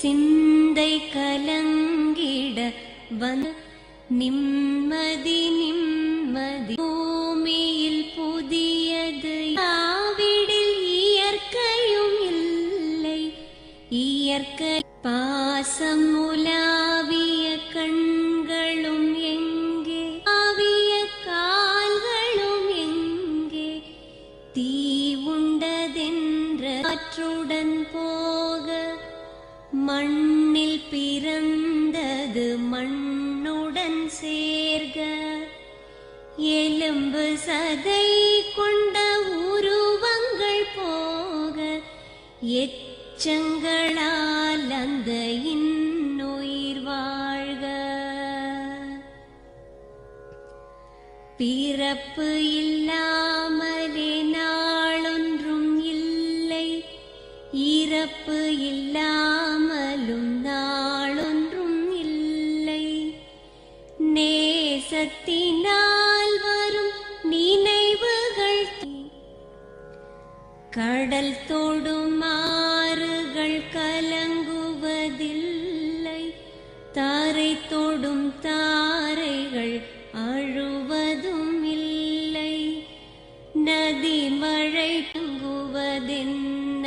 சிந்தை கலங்கிட வந்த நிம்மதி நிம்மதி மண்ணில் பிறந்தது மண்ணுடன் சேர்க. எலும்பு சதை கொண்ட உருவங்கள் போக. எச்சங்களால் அந்த இன்னுயிர் வாழ்க. பிறப்பு இல்லாமலே நாளொன்றும் இல்லை. இறப்பு இல்லாமல் கலங்குவதில்லை தாரை தொடும் தாரைகள் அழுவதும் இல்லை நதி மழை தங்குவதென்ன?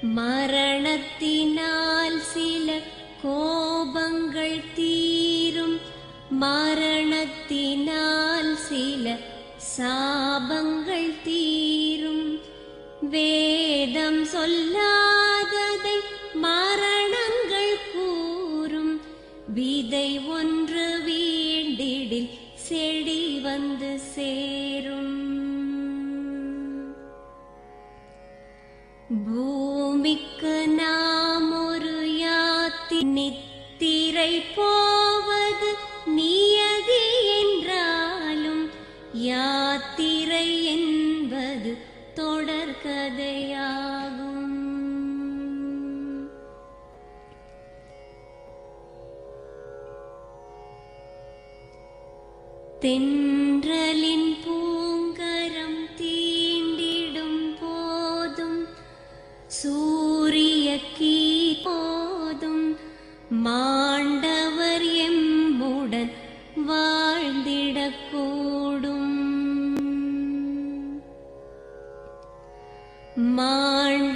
மரணத்தினால் சில கோபங்கள் தீரும். மரணத்தினால் சில சாபங்கள் தீரும் வேதம் சொல்லாததை மரணங்கள் கூறும். விதை ஒன்று வீண்டிடில் செடி வந்து சேரும். பூமிக்கு நாம் ஒரு யாத்தி நித்திரை தென்றலின் பூங்கரம் தீண்டிடும் போதும் சூரிய போதும் மாண்டவர் எம்முடன் வாழ்ந்திடக்கூடும். மாண்டவர்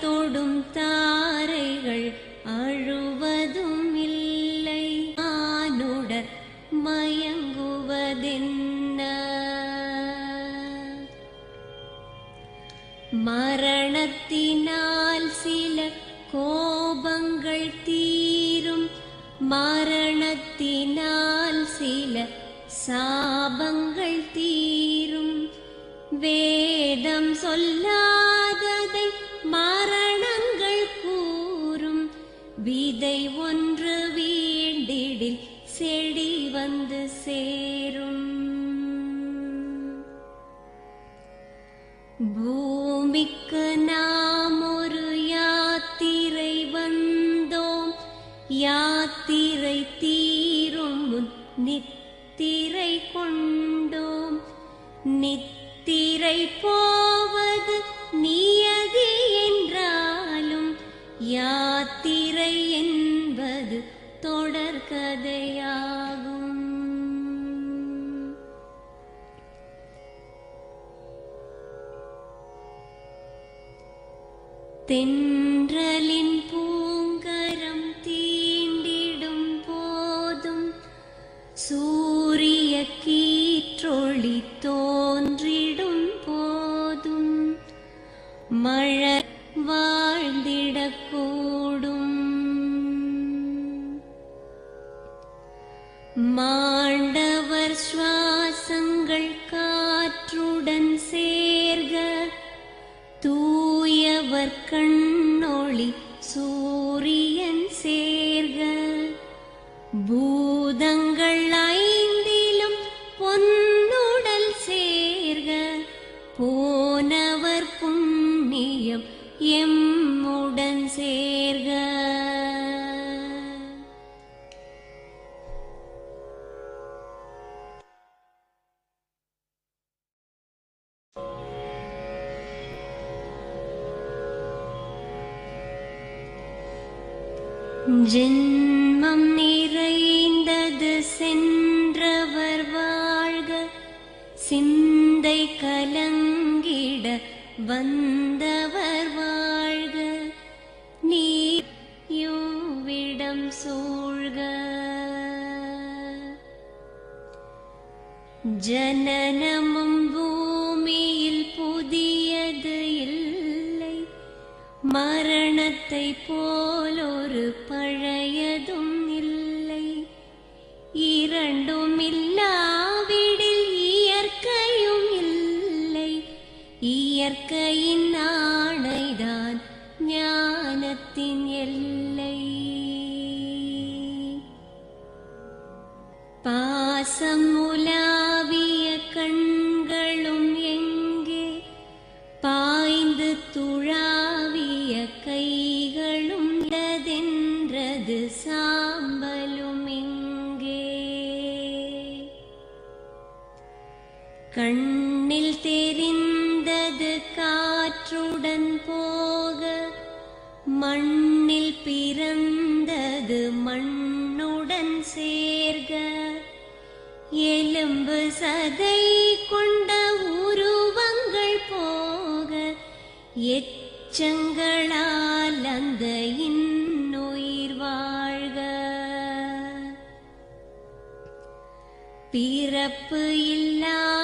தொடும் தாரைகள் அழுவதும் இல்லை. ஆனுடர் மயங்குவதென்ன? மரணத்தினால் சில கோபங்கள் தீரும். மரணத்தினால் சில சாபங்கள் தீரும். வேதம் சொல்லா மரணங்கள் கூறும். விதை ஒன்று வீண்டிடில் செடி வந்து சேரும். பூமிக்கு நாம் ஒரு யாத்திரை வந்தோம். யாத்திரை தீரும் நித்திரை கொண்டோம். நித்திரை போவது நியதி யாத்திரை என்பது தொடர்கதையாகும் தென்றலின் பூ கண்ணொளி சூ ஜென்மம் நிறைந்தது சென்றவர் வாழ்க சிந்தை கலங்கிட வந்தவர் வாழ்க. நீவிடம் சூழ்க. ஜனனமும் பூமியில் புதியது இல்லை மரணத்தை போ எல்லை பாசமுலாவிய கண்களும் எங்கே? பாய்ந்து துழாவிய கைகளும் லதென்றது சாம்பலும் எங்கே? கண்ணில் தெரிந்தது காற்றுடன் போக மண்ணில் பிறந்தது மண்ணுடன் சேர்க. எலும்பு சதை கொண்ட உருவங்கள் போக. எச்சங்களால் அந்த இன்னுயிர் வாழ்க. பிறப்பு இல்லா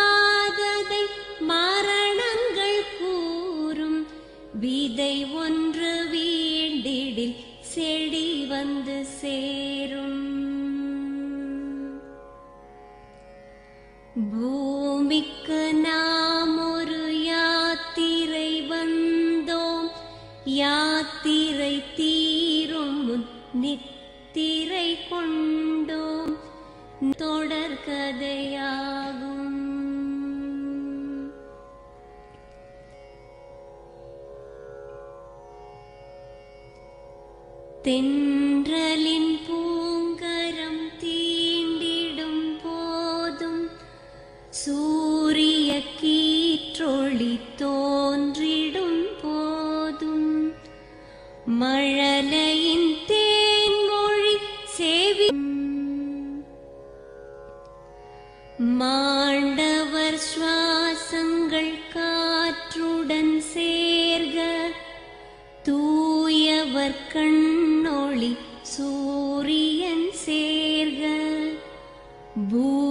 சேரும். பூமிக்கு நாம் ஒரு யாத்திரை வந்தோம். யாத்திரை தீரும் நித்திரை கொண்டோம். தொடர்கதையாகும் தென் ஒளி தோன்றிடும் போதும் மழலையின் தேன்மொழி சேவி மாண்டவர் சுவாசங்கள் காற்றுடன் சேர்க தூயவர் கண்ணொளி சூரியன் சேர்க. பூ